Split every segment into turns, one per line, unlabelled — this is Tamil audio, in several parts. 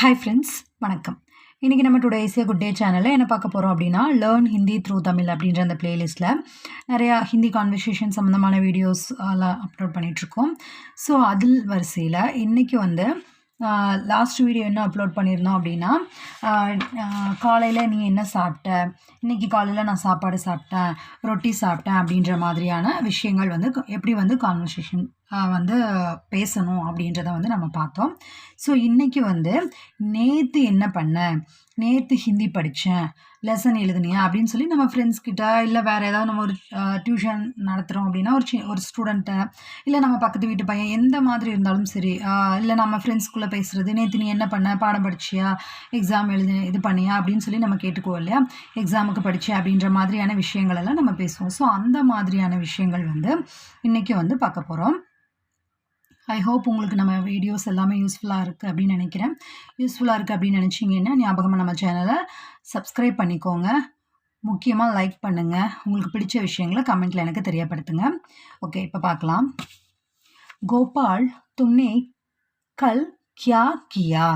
ஹாய் ஃப்ரெண்ட்ஸ் வணக்கம். இன்றைக்கி நம்ம டுடே ஏசியா குட் டே சேனலில் என்ன பார்க்க போகிறோம் அப்படின்னா லேர்ன் ஹிந்தி த்ரூ தமிழ் அப்படின்ற அந்த பிளேலிஸ்ட்டில் நிறையா ஹிந்தி கான்வர்சேஷன் சம்மந்தமான வீடியோஸ் எல்லாம் அப்லோட் பண்ணிகிட்ருக்கோம் ஸோ அதில் வரிசையில் இன்றைக்கி வந்து லாஸ்ட் வீடியோ என்ன அப்லோட் பண்ணியிருந்தோம் அப்படின்னா காலையில் நீ என்ன சாப்பிட்ட? இன்றைக்கி காலையில் நான் சாப்பாடு சாப்பிட்டேன் ரொட்டி சாப்பிட்டேன் அப்படின்ற மாதிரியான விஷயங்கள் வந்து எப்படி வந்து கான்வர்சேஷன் வந்து பேசணும் அப்படின்றத வந்து நம்ம பார்த்தோம். ஸோ இன்றைக்கி வந்து நேற்று என்ன பண்ண? நேற்று ஹிந்தி படித்தேன் லெசன் எழுதுனியா? அப்படின்னு சொல்லி நம்ம ஃப்ரெண்ட்ஸ் கிட்ட இல்லை வேறு ஏதாவது நம்ம ஒரு டியூஷன் நடத்துகிறோம் அப்படின்னா ஒரு சி ஒரு ஸ்டூடெண்ட்டை இல்லை நம்ம பக்கத்து வீட்டு பையன் எந்த மாதிரி இருந்தாலும் சரி இல்லை நம்ம ஃப்ரெண்ட்ஸ்குள்ளே பேசுகிறது நேற்று நீ என்ன பண்ண? பாடம் படிச்சியா? எக்ஸாம் எழுது இது பண்ணியா? அப்படின்னு சொல்லி நம்ம கேட்டுக்குவோம் இல்லையா? எக்ஸாமுக்கு படித்தேன் அப்படின்ற மாதிரியான விஷயங்கள் எல்லாம் நம்ம பேசுவோம். ஸோ அந்த மாதிரியான விஷயங்கள் வந்து இன்றைக்கி வந்து பார்க்க போகிறோம் ஐ ஹோப் உங்களுக்கு நம்ம வீடியோஸ் எல்லாமே யூஸ்ஃபுல்லாக இருக்குது அப்படின்னு நினைக்கிறேன். யூஸ்ஃபுல்லாக இருக்குது அப்படின்னு நினச்சிங்கன்னா ஞாபகமாக நம்ம சேனலை சப்ஸ்கிரைப் பண்ணிக்கோங்க. முக்கியமாக லைக் பண்ணுங்கள் உங்களுக்கு பிடிச்ச விஷயங்களை கமெண்ட்டில் எனக்கு தெரியப்படுத்துங்க. ஓகே இப்போ பார்க்கலாம். கோபால் தும்னே கல் கியா கியா?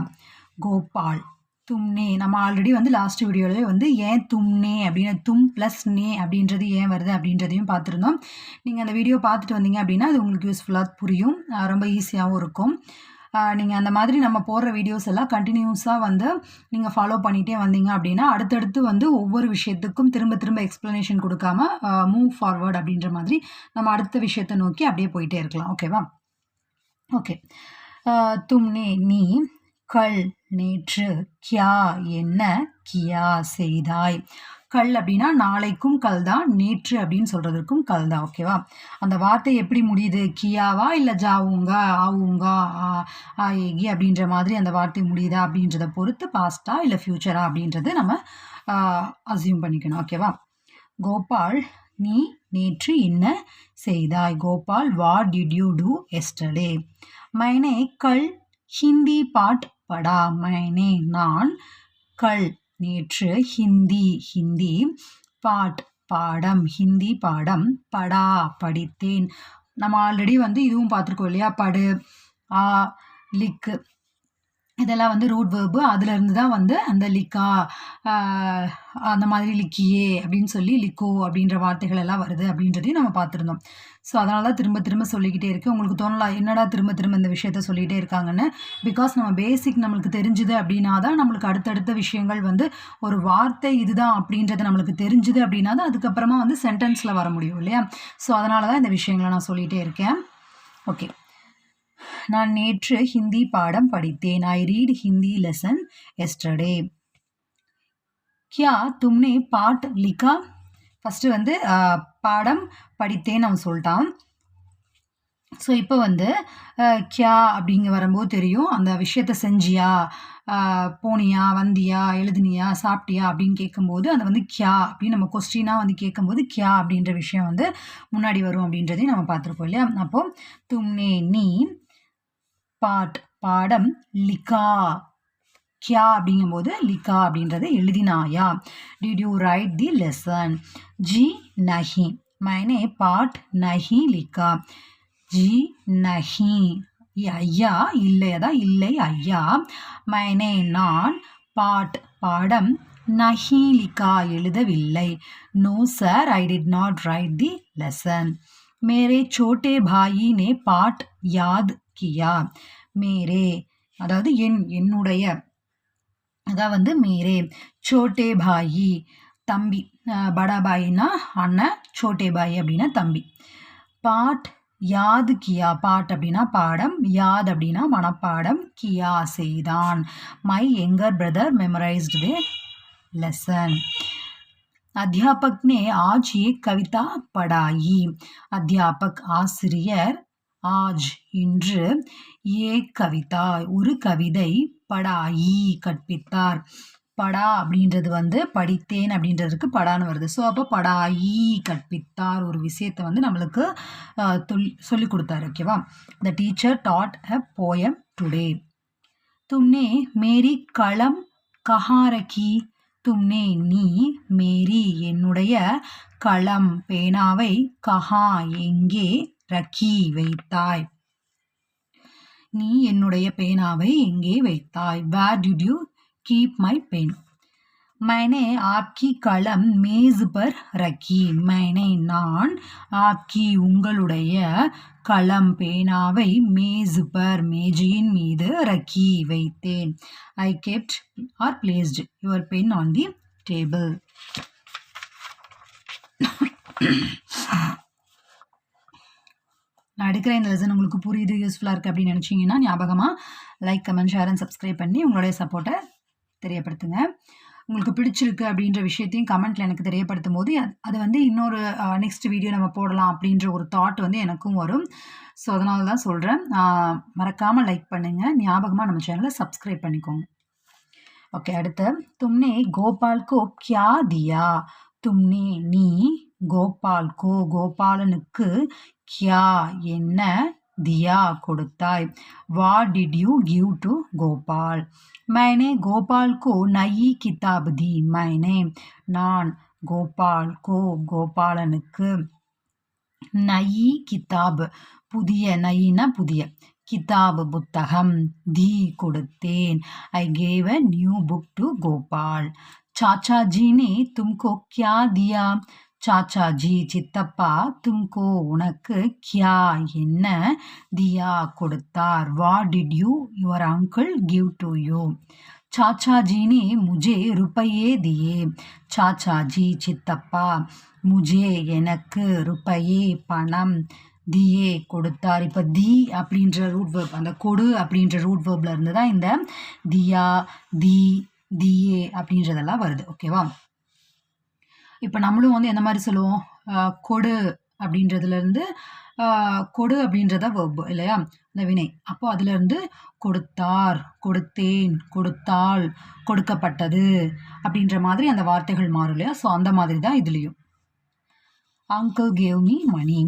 கோபால். தும்னே. நம்ம ஆல்ரெடி வந்து லாஸ்ட் வீடியோவிலே வந்து ஏன் தும்னே அப்படின்னு தும் ப்ளஸ் நே அப்படின்றது ஏன் வருது அப்படின்றதையும் பார்த்துருந்தோம். நீங்கள் அந்த வீடியோ பார்த்துட்டு வந்தீங்க அப்படின்னா அது உங்களுக்கு யூஸ்ஃபுல்லாக புரியும். ரொம்ப ஈஸியாகவும் இருக்கும். நீங்கள் அந்த மாதிரி நம்ம போடுற வீடியோஸ் எல்லாம் கண்டினியூஸாக வந்து நீங்கள் ஃபாலோ பண்ணிகிட்டே வந்தீங்க அப்படின்னா அடுத்தடுத்து வந்து ஒவ்வொரு விஷயத்துக்கும் திரும்ப திரும்ப எக்ஸ்ப்ளனேஷன் கொடுக்காம மூவ் ஃபார்வர்ட் அப்படின்ற மாதிரி நம்ம அடுத்த விஷயத்தை நோக்கி அப்படியே போயிட்டே இருக்கலாம். ஓகேவா ஓகே தும்னே நீ. கல் நேற்று கியா என்ன கியா செய்தாய். கல் அப்படின்னா நாளைக்கும் கல் தான் நேற்று அப்படின்னு சொல்கிறதுக்கும் கல் தான் ஓகேவா அந்த வார்த்தை எப்படி முடியுது? கியாவா இல்லை ஜாவுங்க ஆவுங்கா ஏகி அப்படின்ற மாதிரி அந்த வார்த்தை முடியுதா அப்படின்றத பொறுத்து பாஸ்டா இல்லை ஃப்யூச்சரா அப்படின்றது நம்ம அசியூம் பண்ணிக்கணும் ஓகேவா கோபால் நீ நேற்று என்ன செய்தாய்? Gopal what did you do yesterday Maine கல் ஹிந்தி பாட் படா மைனே நான் கல் நேற்று ஹிந்தி ஹிந்தி பாட் பாடம் ஹிந்தி பாடம் படா படித்தேன். நம்ம ஆல்ரெடி வந்து இதுவும் பார்த்துருக்கோம் இல்லையா? படு ஆ லிக்கு. இதெல்லாம் வந்து ரூட் வேர்பு அதுலேருந்து தான் வந்து அந்த லிக்கா அந்த மாதிரி லிக்கியே அப்படின்னு சொல்லி லிக்கோ அப்படின்ற வார்த்தைகள் எல்லாம் வருது அப்படின்றதையும் நம்ம பார்த்துருந்தோம். ஸோ அதனால தான் திரும்ப திரும்ப சொல்லிக்கிட்டே இருக்குது உங்களுக்கு தோணலாம் என்னடா திரும்ப திரும்ப இந்த விஷயத்த சொல்லிகிட்டே இருக்காங்கன்னு? பிகாஸ் நம்ம பேசிக் நம்மளுக்கு தெரிஞ்சுது அப்படின்னா தான் நம்மளுக்கு அடுத்தடுத்த விஷயங்கள் வந்து ஒரு வார்த்தை இதுதான் அப்படின்றது நம்மளுக்கு தெரிஞ்சுது அப்படின்னா தான் அதுக்கப்புறமா வந்து சென்டென்ஸில் வர முடியும் இல்லையா? ஸோ அதனால தான் இந்த விஷயங்களை நான் சொல்லிகிட்டே இருக்கேன். ஓகே நான் நேற்று ஹிந்தி பாடம் படித்தேன். I read Hindi lesson yesterday கியா தும்னே பாட் லிகா? ஃபஸ்ட்டு வந்து பாடம் படித்தேன்னு அவன் சொல்லிட்டான். ஸோ இப்போ வந்து கியா அப்படிங்க வரும்போது தெரியும். அந்த விஷயத்த செஞ்சியா? போனியா? வந்தியா? எழுதுனியா? சாப்பிட்டியா? அப்படின்னு கேட்கும்போது அதை வந்து கியா அப்படின்னு நம்ம கொஸ்டினாக வந்து கேட்கும்போது கியா அப்படின்ற விஷயம் வந்து முன்னாடி வரும் அப்படின்றதையும் நம்ம பார்த்துருப்போம் இல்லையா? அப்போ தும்னே நீ பாட் பாடம் லிகா. கியா அப்படிங்கும்போது லிகா அப்படின்றத எழுதினாயா? Did you write the lesson G நஹி. மைனே பாட் நஹி லிகா. ஜி நஹி. ஐயா இல்லை அதான் இல்லை ஐயா மைனே நான் பாட் பாடம் நஹி லிகா. எழுதவில்லை. No sir I did not write the lesson மேரே சோட்டே பாயி நே பாட் யாத் கியா மேரே. அதாவது என் என்னுடைய அதான் வந்து மேரே. சோட்டே பாயி. தம்பி. படாபாயின்னா அண்ணன் சோட்டே பாய் அப்படின்னா தம்பி. பாட் யாது கியா? பாட் அப்படின்னா பாடம் யாத் அப்படின்னா மனப்பாடம் கியா செய்தான். My younger brother memorised the lesson அத்தியாபக் நே ஆஜ் ஏ கவிதா படாயி. அத்தியாபக் ஆசிரியர் ஆஜ் இன்று ஏ கவிதா ஒரு கவிதை படாயி கற்பித்தார். படா அப்படின்றது வந்து படித்தேன் அப்படின்றதுக்கு படான்னு வருது. ஸோ அப்போ படாயி கற்பித்தார் ஒரு விஷயத்தை வந்து நம்மளுக்கு தொல் சொல்லி கொடுத்தாரு ஓகேவா the teacher taught a poem today தும்னே மேரி களம் கஹாரகி தும்னே நீ மேரி என்னுடைய களம் பேனாவை கஹா எங்கே ரக்கி வைத்தாய் நீ என்னுடைய பேனாவை எங்கே வைத்தாய் where did you keep my pen मैंने आपकी कलम மேஸ் பர் ரக்கி मैंने நான் ஆப்கி உங்களுடைய களம் பேனாவை மேஸ் பர் மேஜையின் மீது ரக்கி வைத்தேன் I kept or placed your pen on the table நான் எடுக்கிற இந்த லெசன் உங்களுக்கு புரியுது யூஸ்ஃபுல்லாக இருக்குது அப்படின்னு நினச்சிங்கன்னா ஞாபகமாக like comment share and subscribe பண்ணி உங்களுடைய சப்போர்ட்டை தெரியப்படுத்துங்க. உங்களுக்கு பிடிச்சிருக்கு அப்படின்ற விஷயத்தையும் கமெண்ட்டில் எனக்கு தெரியப்படுத்தும் போது அது வந்து இன்னொரு நெக்ஸ்ட் வீடியோ நம்ம போடலாம் அப்படின்ற ஒரு தாட் வந்து எனக்கும் வரும். ஸோ அதனால தான் சொல்கிறேன் மறக்காமல் லைக் பண்ணுங்கள் ஞாபகமாக நம்ம சேனலை சப்ஸ்கிரைப் பண்ணிக்கோங்க. ஓகே அடுத்து. தும்னே கோபால்கோ கியா தியா? தும்னே நீ கோபால்கோ கோபாலனுக்கு கியா என்ன தியா கொடுத்தாய் what did you give to Gopal मैंने गोपाल को नई किताब दी मैंने நான் கோபால் கோ கோபாலனுக்கு நயி கிதாப் புதிய நயின புதிய கிதாப் புத்தகம் தி கொடுத்தேன் I gave a new book to Gopal चाचा जी ने तुमको क्या दिया சாச்சா ஜி சித்தப்பா தும்கோ உனக்கு கியா என்ன தியா கொடுத்தார்? What did you your uncle give to you. சாச்சா ஜீனே முஜே ருப்பையே தியே. சாச்சா ஜி சித்தப்பா முஜே எனக்கு ருப்பையே பணம் தியே கொடுத்தார். இப்போ தி அப்படின்ற ரூட் வேர்ப் அந்த கொடு அப்படின்ற ரூட் வேர்பில் இருந்து தான் இந்த தியா தி தியே அப்படின்றதெல்லாம் வருது. ஓகேவா இப்போ நம்மளும் வந்து எந்த மாதிரி சொல்லுவோம்? கொடு அப்படின்றதுலேருந்து கொடு அப்படின்றத வெப் இல்லையா? இந்த வினை. அப்போ அதுலேருந்து கொடுத்தார் கொடுத்தேன் கொடுத்தால் கொடுக்கப்பட்டது அப்படின்ற மாதிரி அந்த வார்த்தைகள் மாறும் இல்லையா? ஸோ அந்த மாதிரி தான் இதுலேயும். அங்கிள் கேவ் மீ மணி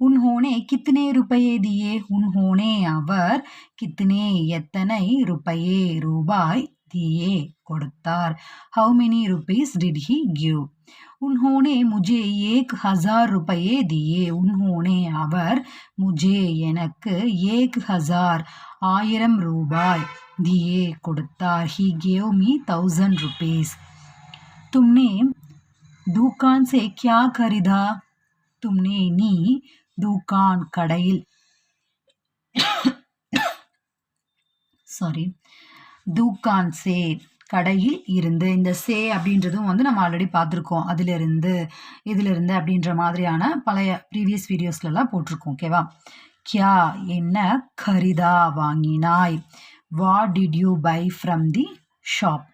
உன்ஹோனே கித்தனே ருப்பையே தியே? உன்ஹோனே அவர் கித்தனே எத்தனை ருப்பையே ரூபாய்? दिए கொடுத்தார் how many rupees did he give உன்ஹோனே முஜே ஏக் ஹசார் ருபையே தியே உன்ஹோனே அவர் முஜே எனக்கு ஏக் ஹசார் ஆயிரம் ரூபாய் தியே கொடுத்தார் he gave me thousand rupees तुमने दुकान से क्या खरीदा तुमने நீ दुकान கடையில் சாரி தூக்கான் சே கடையில் இருந்து இந்த சே அப்படின்றதும் வந்து நம்ம ஆல்ரெடி பார்த்துருக்கோம். அதிலிருந்து இதிலிருந்து அப்படின்ற மாதிரியான பழைய ப்ரீவியஸ் வீடியோஸ்லலாம் போட்டிருக்கோம் ஓகேவா கியா என்ன கரிதா வாங்கினாய்? What did you buy from the shop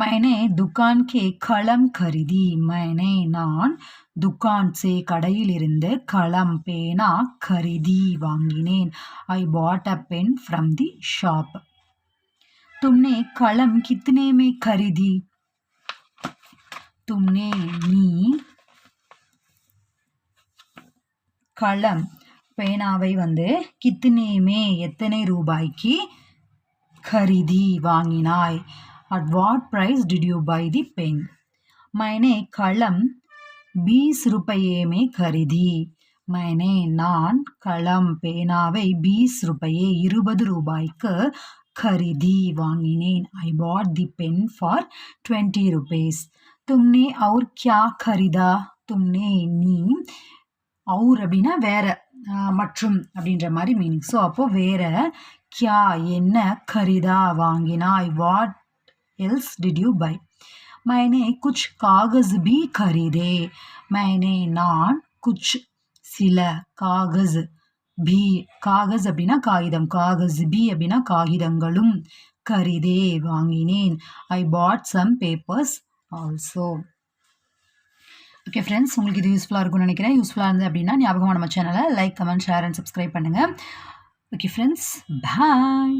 Maine துக்கான் கே களம் கருதி. மைனே நான் துக்கான் சே கடையில் இருந்து களம் பேனா கருதி வாங்கினேன். I bought a pen from the shop तुमने कलम कितने में खरीदी तुमने நீ களம் பேனாவை வந்து கித்தனேமே எத்தனை ரூபாய்க்கு खरीदी வாங்கினாய் at what price did you buy the pen मैंने कलम बीस रुपये में खरीदी मैंने நான் களம் பேனாவை பீஸ் ரூபாயே இருபது ரூபாய்க்கு खरीदी வாங்கினேன் I bought the pen for twenty rupees தும்னே அவுர் கியா खरीदा தும்னே நீ அவுர் அப்படின்னா வேற மற்றும் அப்படின்ற மாதிரி மீனிங் ஸோ அப்போ வேற கியா என்ன खरीदा வாங்கினாய் what else did you buy मैंने कुछ कागज भी खरीदे मैंने நான் குச் சில காகஸ் பி காகஸ் அப்படின்னா காகிதம் காகஸ் பி அப்படின்னா காகிதங்களும் கரிதே வாங்கினேன். I bought some papers also okay friends உங்களுக்கு இது யூஸ்ஃபுல்லாக இருக்கும்னு நினைக்கிறேன். யூஸ்ஃபுல்லாக இருந்தது அப்படின்னா ஞாபகமாக நம்ம சேனலை like comment share and subscribe பண்ணுங்கள் ஓகே ஃப்ரெண்ட்ஸ் பாய்